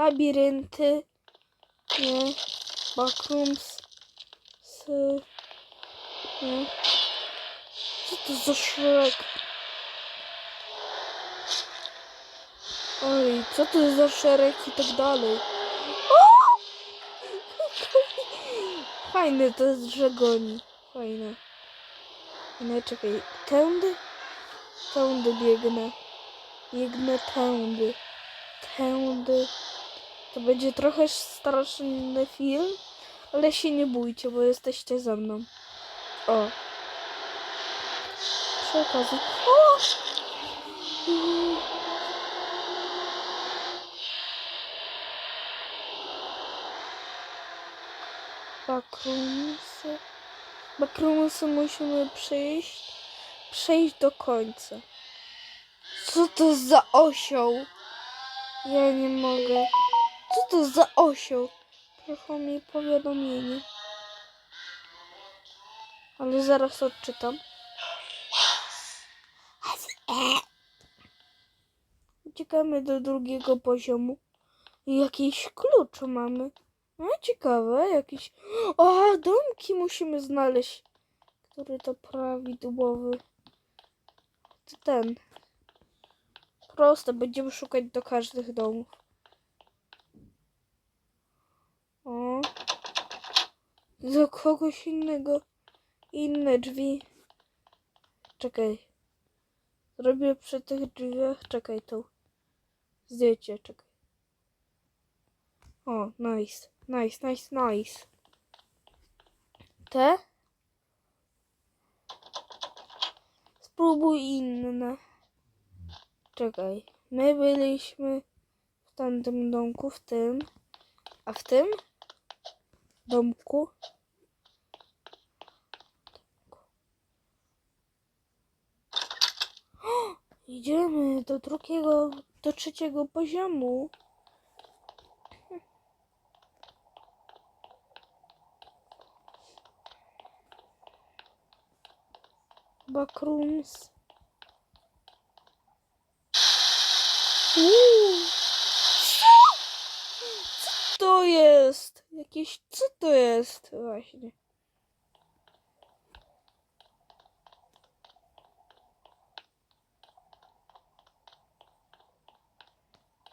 labirynty, nie, backrooms, s, nie. Co to za Shrek? Oj, co to za szereg i tak dalej. O! Fajne to jest, że goni. Fajne. No czekaj, tędy? Tędy biegnę. Biegnę tędy. Tędy. To będzie trochę straszny film, ale się nie bójcie, bo jesteście ze mną. O. Przy okazji. O! Backroomsy. Backroomsy musimy przejść. Przejść do końca. Co to za osioł? Ja nie mogę. Co to za osioł? Proszę mi powiadomienie. Ale zaraz odczytam. Uciekamy do drugiego poziomu. Jakiś klucz mamy. No ciekawe, jakiś... O, domki musimy znaleźć. Który to prawidłowy. To ten. Proste, będziemy szukać do każdych domów. O. Do kogoś innego. Inne drzwi. Czekaj. Zrobię przy tych drzwiach. Czekaj tu. Zdjęcie, czekaj. O, nice. Nice, nice, nice. Te? Spróbuj inne. Czekaj. My byliśmy w tamtym domku, w tym. A w tym domku. O, Idziemy do drugiego, do trzeciego poziomu. Backrooms. Co? Co to jest? Jakieś, co to jest? Właśnie.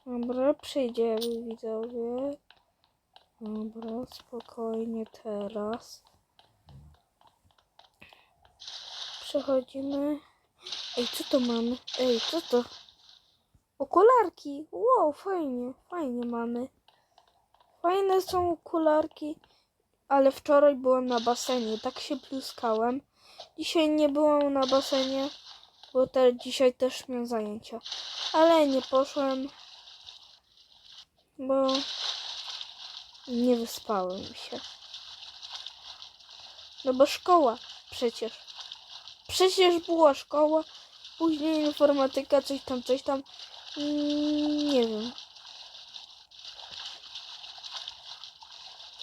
Dobra, przejdziemy widzowie. Dobra, spokojnie teraz. Przechodzimy. Ej, co to mamy? Ej, co to? Okularki. Wow, fajnie, fajnie mamy. Fajne są okularki, ale wczoraj byłem na basenie, tak się pluskałem. Dzisiaj nie byłem na basenie, bo te, dzisiaj też miałem zajęcia. Ale nie poszłem, bo nie wyspałem się. No bo szkoła przecież. Przecież była szkoła, później informatyka, coś tam, coś tam. Mm, Nie wiem.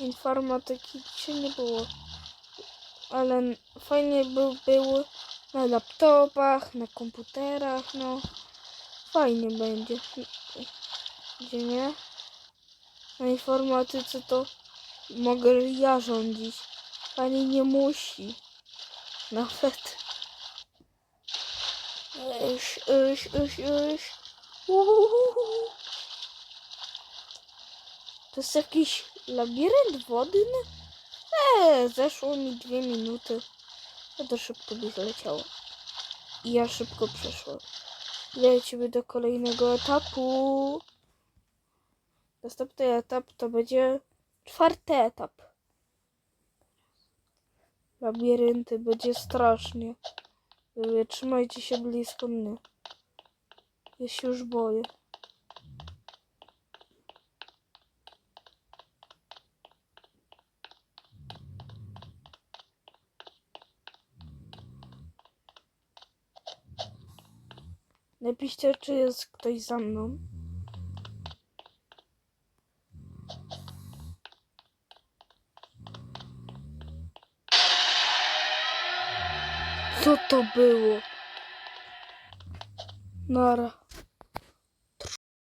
Informatyki dzisiaj nie było. Ale fajnie by było na laptopach, na komputerach, no. Fajnie będzie. Gdzie nie? Na informatyce to mogę ja rządzić. Pani nie musi. Nawet. Iś, iś, iś. Uhuhuhu. To jest jakiś labirynt wodny? Eee, zeszło mi dwie minuty. To szybko by zleciało. I ja szybko przeszłam. Lecimy do kolejnego etapu. Następny etap to będzie czwarty etap. Labirynty, będzie strasznie. Trzymajcie się blisko mnie. Ja się już boję. Napiszcie, czy jest ktoś za mną. Co to było? Nara.